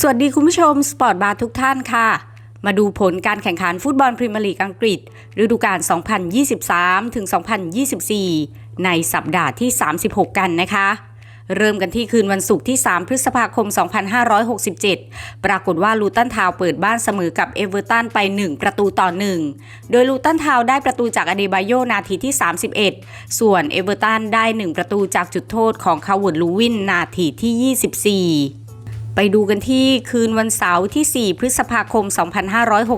สวัสดีคุณผู้ชมสปอร์ตบาร์ทุกท่านค่ะ มาดูผลการแข่งขันฟุตบอลพรีเมียร์ลีกอังกฤษ ฤดูกาล 2023 ถึง 2024 ในสัปดาห์ที่ 36 กันนะคะ เริ่มกันที่คืนวันศุกร์ที่ 3 พฤษภาคม 2567 ปรากฏว่าลูตันทาวเปิดบ้านเสมอกับเอเวอร์ตันไป 1 ประตูต่อ 1 โดยลูตันทาวได้ประตูจากอเดบายโยนาทีที่ 31 ส่วนเอเวอร์ตันได้ 1 ประตูจากจุดโทษของคาร์วดลูวินนาทีที่ 24 ไปดูกันที่คืนวันเสาร์ที่ 4 พฤษภาคม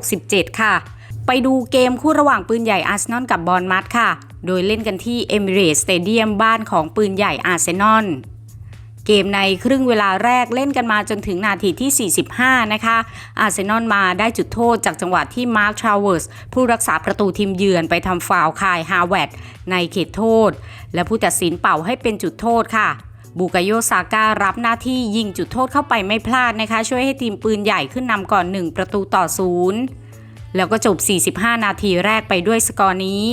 2567 ค่ะ ไปดูเกมคู่ระหว่างปืนใหญ่อาร์เซนอลกับบอลมัดค่ะ โดยเล่นกันที่เอมิเรตสเตเดียมบ้านของปืนใหญ่อาร์เซนอลเกมในครึ่งเวลาแรกเล่นกันมาจนถึงนาทีที่ 45 นะคะ อาร์เซนอลมาได้จุดโทษจากจังหวะที่มาร์คทราเวิร์สผู้รักษาประตูทีมเยือนไปทำฟาวล์คายฮาวเวดในเขตโทษ และผู้ตัดสินเป่าให้เป็นจุดโทษค่ะ บูกาโยซาก้ารับหน้าที่ยิงจุดโทษเข้าไปไม่พลาดนะคะ ช่วยให้ทีมปืนใหญ่ขึ้นนำก่อน 1 ประตูต่อศูนย์แล้วก็จบ 45 นาทีแรกไปด้วยสกอร์นี้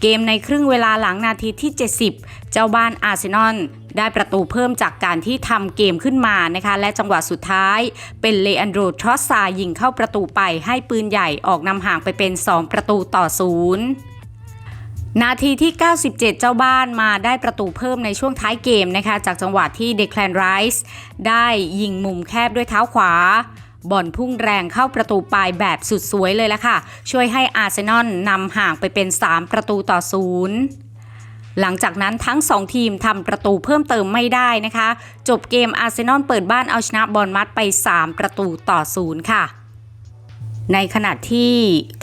เกมในครึ่งเวลาหลังนาทีที่ 70 เจ้าบ้านอาร์เซนอลได้ประตูเพิ่มจากการที่ทำเกมขึ้นมานะคะ และจังหวะสุดท้ายเป็นเลอันโดรทรอสซายิงเข้าประตูไปให้ปืนใหญ่ออกนำห่างไปเป็น 2 ประตูต่อศูนย์ นาทีที่ 97 เจ้าบ้านมาได้ประตูเพิ่มในช่วงท้ายเกมนะคะ จากจังหวะที่เดคแลนไรส์ได้ยิงมุมแคบด้วยเท้าขวาบอลพุ่งแรงเข้าประตูปลายแบบสุดสวยเลยละค่ะ ช่วยให้อาร์เซนอลนำห่างไปเป็น 3 ประตูต่อศูนย์หลังจากนั้นทั้ง 2 ทีมทำประตูเพิ่มเติมไม่ได้นะคะ จบเกมอาร์เซนอลเปิดบ้านเอาชนะบอลมัดไป 3 ประตูต่อศูนย์ค่ะ ในขณะที่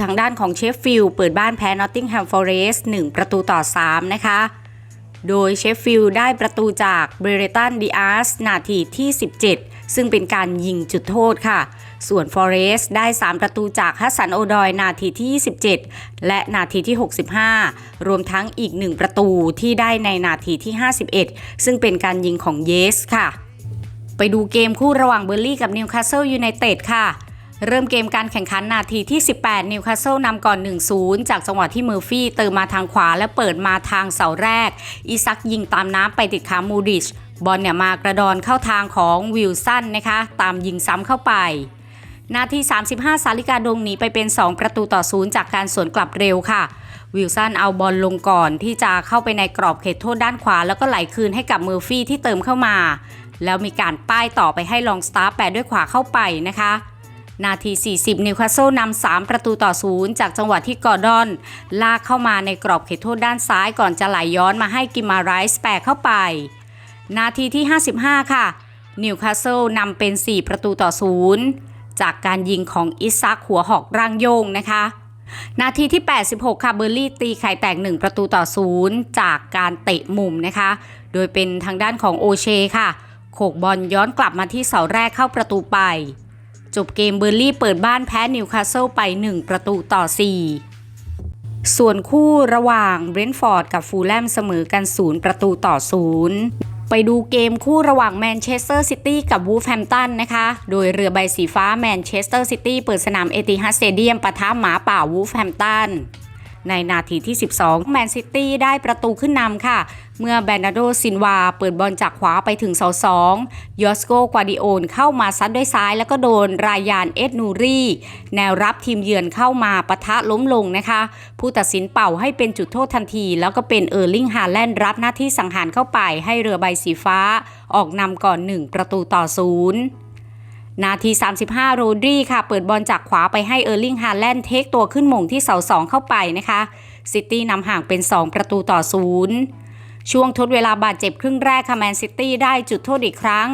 ทางด้านของเชฟฟิลด์เปิดบ้านแพ้นอตติงแฮมฟอเรสต์1ประตูต่อ 3 นะคะ โดยเชฟฟิลด์ได้ประตูจากเบรตันดิอาสนาทีที่ 17 ซึ่งเป็นการยิงจุดโทษค่ะ ส่วนฟอเรสต์ได้ 3 ประตูจากฮัสสันโอดอยนาทีที่ 27 และนาทีที่ 65 รวมทั้งอีก 1 ประตูที่ได้ในนาทีที่ 51 ซึ่งเป็นการยิงของเยสค่ะ ไปดูเกมคู่ระหว่างเบอร์ลี่กับนิวคาสเซิลยูไนเต็ดค่ะ เริ่มเกมการแข่งขันนาทีที่ 18 นิวคาสเซิลนำก่อน 1-0 จากจังหวะที่เมอร์ฟี่เติมมาทางขวาและเปิดมาทางเสาแรกอีซักยิงตามน้ำไปติดขามูดิช บอลเนี่ยมากระดอนเข้าทางของวิลสันนะคะ ตามยิงซ้ำเข้าไป นาที 35 สาลิกาดงหนีไปเป็น 2 ประตูต่อศูนย์จากการสวนกลับเร็วค่ะ วิลสันเอาบอลลงก่อนที่จะเข้าไปในกรอบเขตโทษด้านขวา แล้วก็ไหลคืนให้กับเมอร์ฟี่ที่เติมเข้ามา แล้วมีการป้ายต่อไปให้ลองสตาร์แปดด้วยขวาเข้าไปนะคะ นาที 40 นิวคาสเซิลนำ3ประตูต่อศูนย์จากจังหวะที่กอร์ดอน ลากเข้ามาในกรอบเขตโทษด้านซ้ายก่อนจะไหลย้อนมาให้กิมาไรส์แปะเข้าไป นาทีที่ 55 ค่ะ นิวคาสเซิลนำเป็น 4 ประตูต่อศูนย์จากการยิงของอิซักหัวหอกร่างโยงนะคะนาทีที่ 86 ค่ะ เบอร์ลี่ตีไข่แตก 1 ประตูต่อศูนย์จากการเตะมุมนะคะ โดยเป็นทางด้านของโอเชค่ะ โขกบอลย้อนกลับมาที่เสาแรกเข้าประตูไป จบเกมเบอร์ลี่เปิดบ้านแพ้นิวคาสเซิลไป 1 ประตูต่อ 4 ส่วนคู่ระหว่างเบรนท์ฟอร์ดกับฟูลแลมเสมอกัน 0 ประตูต่อ 0 ไปดูเกมคู่ระหว่างแมนเชสเตอร์ซิตี้กับวูฟแฮมตันนะคะ โดยเรือใบสีฟ้าแมนเชสเตอร์ซิตี้เปิดสนามเอติฮัดสเตเดียมปะทะหมาป่าวูฟแฮมตัน ในนาทีที่ 12 แมนซิตี้ได้ประตูขึ้นนำค่ะ เมื่อแบรนาโดซินวาเปิดบอลจากขวาไปถึงเสาสองยอสโกกวาดิโอนเข้ามาซัดด้วยซ้ายแล้วก็โดนรายานเอ็ดนูรีแนวรับทีมเยือนเข้ามาปะทะล้มลงนะคะ ผู้ตัดสินเป่าให้เป็นจุดโทษทันที แล้วก็เป็นเออร์ลิงฮาแลนด์รับหน้าที่สังหารเข้าไปให้เรือใบสีฟ้า ออกนำก่อน 1 ประตูต่อศูนย์ นาที 35 โรดรีค่ะ เปิดบอลจากขวาไปให้เออร์ลิงฮาแลนด์เทคตัวขึ้นมงที่เสาสองเข้าไปนะคะ ซิตี้นำห่างเป็น 2 ประตูต่อศูนย์ช่วงทดเวลาบาดเจ็บครึ่งแรกค่ะแมนซิตี้ได้จุดโทษอีกครั้ง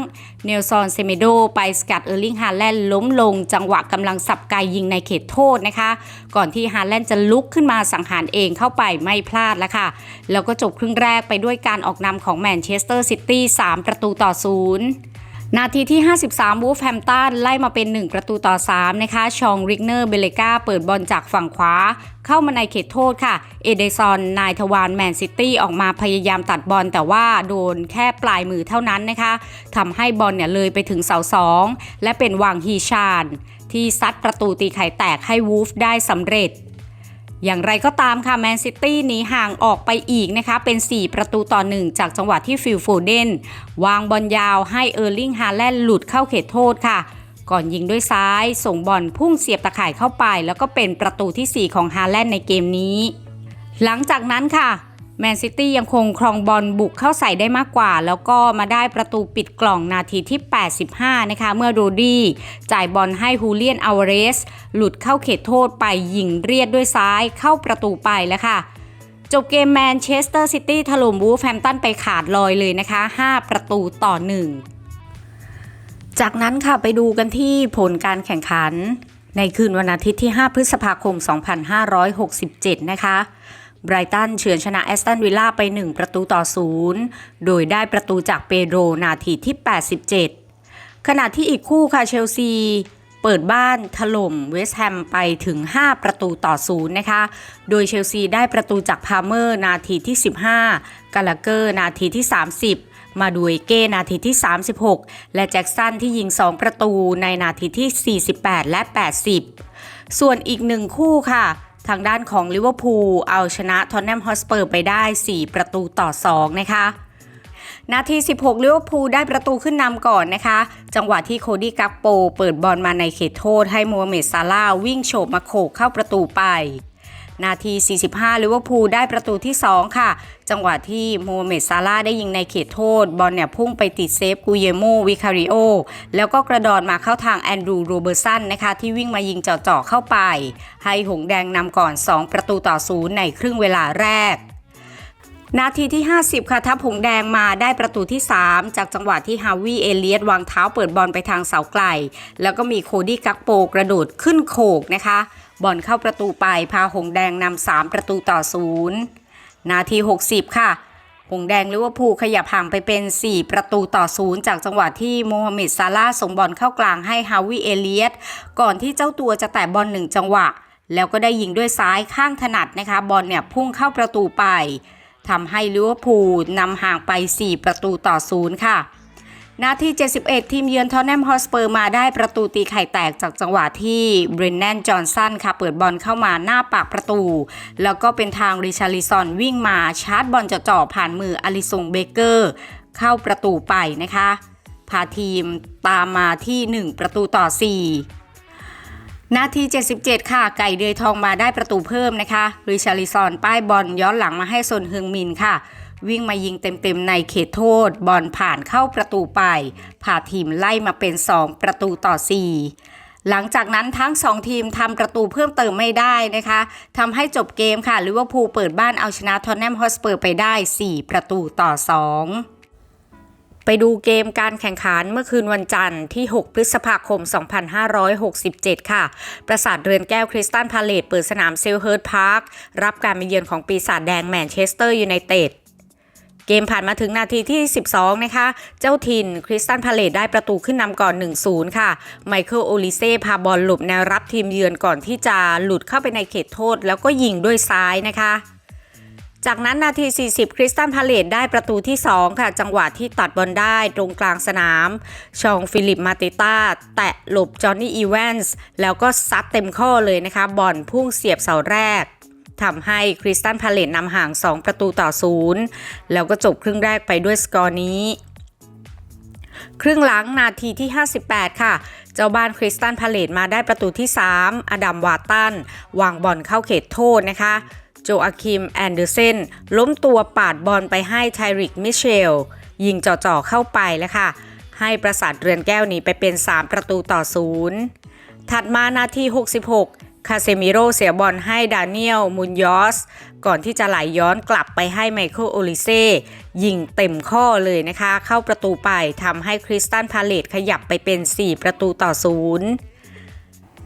เนลซอนเซเมโดไปสกัดเออร์ลิงฮาแลนด์ล้มลง จังหวะกำลังสับไกยิงในเขตโทษนะคะ ก่อนที่ฮาแลนด์จะลุกขึ้นมาสังหารเองเข้าไปไม่พลาดแล้วค่ะ แล้วก็จบครึ่งแรกไปด้วยการออกนำของแมนเชสเตอร์ซิตี้3ประตูต่อศูนย์ นาทีที่ 53 วูฟแฮมตันไล่มาเป็น 1 ประตูต่อ 3 นะคะ ชองริกเนอร์เบเลกาเปิดบอลจากฝั่งขวา เข้ามาในเขตโทษค่ะ เอเดซอนนายทวารแมนซิตี้ออกมาพยายามตัดบอลแต่ว่าโดนแค่ปลายมือเท่านั้นนะคะทำให้บอลเนี่ยเลยไปถึงเสาสองและเป็นวางฮีชาน ที่ซัดประตูตีไข่แตกให้วูฟได้สำเร็จ อย่างไรก็ตามค่ะแมนซิตี้หนีห่างออกไปอีกนะคะ เป็น 4 ประตูต่อ 1 จากจังหวะที่ฟิลโฟเดนวางบอลยาวให้เออร์ลิงฮาแลนด์หลุดเข้าเขตโทษค่ะ ก่อนยิงด้วยซ้าย ส่งบอลพุ่งเสียบตะข่ายเข้าไป แล้วก็เป็นประตูทีสี่4 ของฮาแลนด์ในเกมนี้ หลังจากนั้นค่ะ แมนซิตี้ยังคงครองบอลบุกเข้าใส่ได้มากกว่า แล้วก็มาได้ประตูปิดกล่องนาทีที่ 85 นะคะ เมื่อโรดี้จ่ายบอลให้ฮูเลียนอ l วเรส หลุดเข้าเขตโทษไปยิงเรียดด้วยซ้ายเข้าประตูไปแล้วค่ะ จบเกมแมนเชสเตอร์ซิตี้ถล่มวูฟแฮมตันไปขาดลอยเลยนะคะ 5 ประตูต่อ 1 จากนั้นค่ะไปดูกันที่ผลการแข่งขัน ในคืนวันอาทิตย์ที่ 5 พฤษภาคม 2567 นะคะ ไบรตันเฉือนชนะแอสตันวิลล่าไป 1 ประตูต่อ 0 โดยได้ประตูจากเปโดรนาทีที่ 87 ขณะที่อีกคู่ค่ะเชลซีเปิดบ้านถล่มเวสต์แฮมไปถึง 5 ประตูต่อ0นะคะ โดยเชลซีได้ประตูจากพาเมอร์นาทีที่ 15 กาลาเกอร์นาทีที่ 30 มาดูเอเก้นาทีที่ 36 และแจ็กสันที่ยิง 2 ประตูในนาทีที่ 48 และ 80 ส่วนอีกหนึ่งคู่ค่ะ ทางด้านของลิเวอร์พูลเอาชนะทอนแนมฮอสเปอร์ไปได้ 4 ประตูต่อ 2 นะคะนาที 16ลิเวอร์พูลได้ประตูขึ้นนำก่อนนะคะ จังหวะที่โคดี้กักโป เปิดบอลมาในเขตโทษให้โมฮัมเหม็ดซาลาวิ่งโฉบมาโขกเข้าประตูไป นาที 45ลิเวอร์พูลได้ประตูที่ 2 ค่ะ จังหวะที่โมฮัมเหม็ดซาลาได้ยิงในเขตโทษ บอลเนี่ยพุ่งไปติดเซฟกูเยโมวิคาริโอ แล้วก็กระดอนมาเข้าทางแอนดรูโรเบอร์สันนะคะ ที่วิ่งมายิงเจาะๆเข้าไป ให้หงแดงนำก่อน 2 ประตูต่อศูนย์ในครึ่งเวลาแรกนาทีที่ 50 ค่ะ ทัพหงแดงมาได้ประตูที่ 3 จากจังหวะที่ฮาวิเอเลียตวางเท้าเปิดบอลไปทางเสาไกล แล้วก็มีโคดี้กักโปกระโดดขึ้นโขกนะคะ บอลเข้าประตูไปพาหงแดงนำา3ประตูต่อศูนย์นาที 60 ค่ะ หงแดงลิเวอร์พูลขยับห่างไปเป็น 4 ประตูต่อศูนย์จากจังหวะที่โมฮัมเหม็ดซาลาส่งบอลเข้ากลางให้ฮาวิเอเลียตก่อนที่เจ้าตัวจะแตะบอลหนึ่งจังหวะ แล้วก็ได้ยิงด้วยซ้ายข้างถนัดนะคะบอลเนี่ยพุ่งเข้าประตูไปทำให้ลิเวอร์พูลนำห่างไป 4 ประตูต่อศูนย์ค่ะ นาที 71 ทีมเยือนทอนแนมฮอสเปอร์มาได้ประตูตีไข่แตกจากจังหวะที่เบรนแนนจอห์นสันค่ะ เปิดบอลเข้ามาหน้าปากประตู แล้วก็เป็นทางริชาริซอนวิ่งมาชาร์จบอลจ่อๆผ่านมืออลิซงเบเกอร์ เข้าประตูไปนะคะ พาทีมตามมาที่ 1 ประตูต่อ 4นาที 77 ค่ะ ไก่เดยทองมาได้ประตูเพิ่มนะคะริชาริซอน ป้ายบอลย้อนหลังมาให้ซนฮึงมินค่ะ วิ่งมายิงเต็มๆในเขตโทษ บอลผ่านเข้าประตูไป พาทีมไล่มาเป็น 2 ประตูต่อ 4 หลังจากนั้นทั้ง 2 ทีมทำประตูเพิ่มเติมไม่ได้นะคะทำให้จบเกมค่ะลิเวอร์พูลเปิดบ้านเอาชนะทอนแนมฮอสเปอร์ไปได้ 4 ประตูต่อ 2ไปดูเกมการแข่งขันเมื่อคืนวันจันทร์ที่ 6 พฤษภาคม 2567 ค่ะ ประสาทเรือนแก้วคริสตันพาเลตเปิดสนามเซลเฮิร์ตพาร์ครับการมาเยือนของปีศาจแดงแมนเชสเตอร์ยูไนเต็ด เกมผ่านมาถึงนาทีที่ 12 นะคะ เจ้าถิ่นคริสตันพาเลตได้ประตูขึ้นนำก่อน 1-0 ค่ะ ไมเคิลโอลิเซ่พาบอลหลบแนวรับทีมเยือนก่อนที่จะหลุดเข้าไปในเขตโทษ แล้วก็ยิงด้วยซ้ายนะคะจากนั้นนาที 40 คริสตันพาเลตได้ประตูที่ 2 ค่ะ จังหวะที่ตัดบอลได้ตรงกลางสนาม ชองฟิลิปมาติต้า แตะหลบจอห์นนี่อีแวนส์แล้วก็ซัดเต็มข้อเลยนะคะ บอลพุ่งเสียบเสาแรก ทำให้คริสตันพาเลตนำห่าง 2 ประตูต่อศูนย์แล้วก็จบครึ่งแรกไปด้วยสกอร์นี้ ครึ่งหลังนาทีที่ 58 ค่ะ เจ้าบ้านคริสตันพาเลตมาได้ประตูที่ 3 อดัมวาตัน วางบอลเข้าเขตโทษนะคะ โจอาคิมแอนเดอร์เซนล้มตัวปาดบอลไปให้ไทริกมิเชล ยิงจ่อๆเข้าไปแล้วค่ะ ให้ประสาทเรือนแก้วหนีไปเป็น 3 ประตูต่อศูนย์ถัดมานาที 66 คาเซมิโร่เสียบอลให้ดานิเอลมุนยอส ก่อนที่จะไหลย้อนกลับไปให้ไมเคิลโอลิเซ่ยิงเต็มข้อเลยนะคะ เข้าประตูไปทำให้คริสตันพาเลตขยับไปเป็น 4 ประตูต่อศูนย์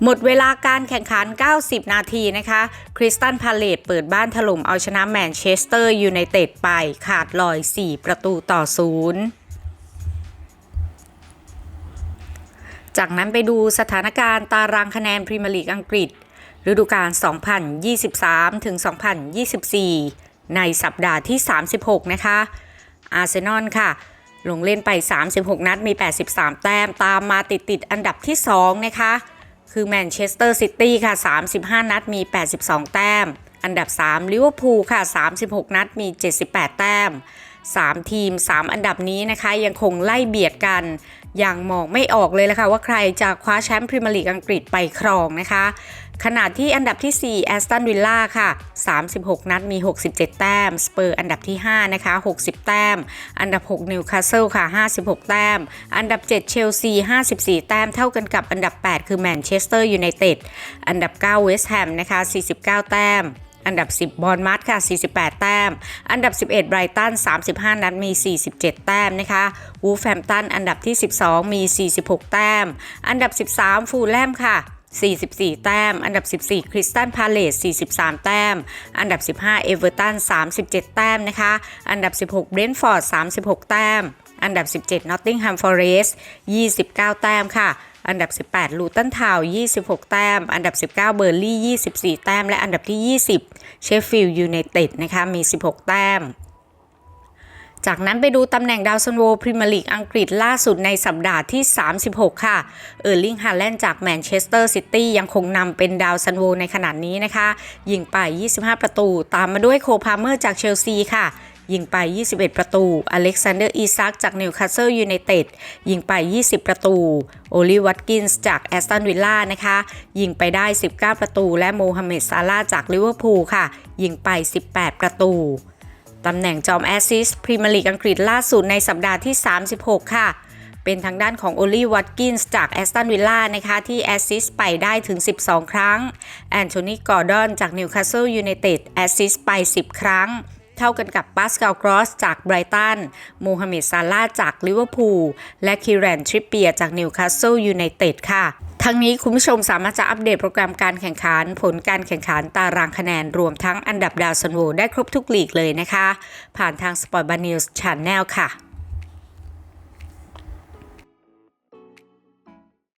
หมดเวลาการแข่งขัน 90 นาทีนะคะ คริสตันพาเลตเปิดบ้านถล่มเอาชนะแมนเชสเตอร์ยูไนเต็ดไปขาดลอย 4 ประตูต่อศูนย์จากนั้นไปดูสถานการณ์ตารางคะแนนพรีเมียร์ลีกอังกฤษ ฤดูกาล 2023 ถึง 2024 ในสัปดาห์ที่ 36 นะคะ อาร์เซนอลค่ะ ลงเล่นไป 36 นัด มี 83 แต้ม ตามมาติดติดอันดับที่ 2 นะคะ คือแมนเชสเตอร์ซิตี้ค่ะ 35 นัด มี 82 แต้ม อันดับ 3 ลิเวอร์พูลค่ะ 36 นัด มี 78 แต้ม 3 ทีม 3 อันดับนี้นะคะ ยังคงไล่เบียดกันอย่างมองไม่ออกเลยละค่ะว่าใครจะคว้าแชมป์พรีเมียร์ลีกอังกฤษไปครองนะคะ ขณะที่อันดับที่ 4 แอสตันวิลล่าค่ะ 36 นัดมี 67 แต้ม สเปอร์อันดับที่ 5 นะคะ 60 แต้ม อันดับ 6 นิวคาสเซิลค่ะ 56 แต้ม อันดับ 7 เชลซี 54 แต้ม เท่ากันกับอันดับ 8 คือแมนเชสเตอร์ยูไนเต็ด อันดับ 9 เวสต์แฮมนะคะ 49 แต้มอันดับ 10 บอลมัดค่ะ 48 แต้ม อันดับ 11 ไบรตัน 35 นัด มี 47 แต้มนะคะ วูฟแฮมตัน อันดับที่ 12 มี 46 แต้ม อันดับ 13 ฟูลแลมค่ะ 44 แต้ม อันดับ 14 คริสตันพาเลส 43 แต้ม อันดับ 15 เอเวอร์ตัน 37 แต้มนะคะ อันดับ 16 เบรนท์ฟอร์ด 36 แต้ม อันดับ 17 นอตติงแฮมฟอเรสต์29 แต้มค่ะ อันดับ 18 ลูตันทาว 26 แต้ม อันดับ 19 เบอร์ลี่ 24 แต้ม และอันดับที่ 20 เชฟฟิลด์ยูไนเต็ดนะคะ มี 16 แต้ม จากนั้นไปดูตำแหน่งดาวซันโวพรีเมียร์ลีกอังกฤษล่าสุดในสัปดาห์ที่ 36 ค่ะ เออร์ลิงฮาแลนด์จากแมนเชสเตอร์ซิตี้ยังคงนำเป็นดาวซันโวในขณะนี้นะคะ ยิงไป 25 ประตู ตามมาด้วยโคพาเมอร์จากเชลซีค่ะยิงไป 21 ประตู อเล็กซานเดอร์ อีซัก จากนิวคาสเซิลยูไนเต็ด ยิงไป 20 ประตู โอลิวัตกินส์จากแอสตันวิลล่านะคะ ยิงไปได้ 19 ประตู และโมฮัมเหม็ดซาลาจากลิเวอร์พูลค่ะ ยิงไป 18 ประตู ตำแหน่งจอมแอสซิสต์พรีเมียร์ลีกอังกฤษล่าสุดในสัปดาห์ที่ 36 ค่ะ เป็นทางด้านของโอลีวัตกินส์จากแอสตันวิลล่านะคะ ที่แอสซิสต์ไปได้ถึง 12 ครั้ง แอนโทนีกอร์ดอนจากนิวคาสเซิลยูไนเต็ดแอสซิสต์ไป 10 ครั้งเท่ากันกับปาสคาลกรอสจากไบรตัน โมฮัมเหม็ดซาลาจากลิเวอร์พูล และคิแรนทริปเปียจากนิวคาสเซิลยูไนเต็ดค่ะ ทั้งนี้คุณผู้ชมสามารถจะอัปเดตโปรแกรมการแข่งขัน ผลการแข่งขันตารางคะแนนรวมทั้งอันดับดาวซันโวได้ครบทุกลีกเลยนะคะ ผ่านทาง Sport b a n News Channel ค่ะ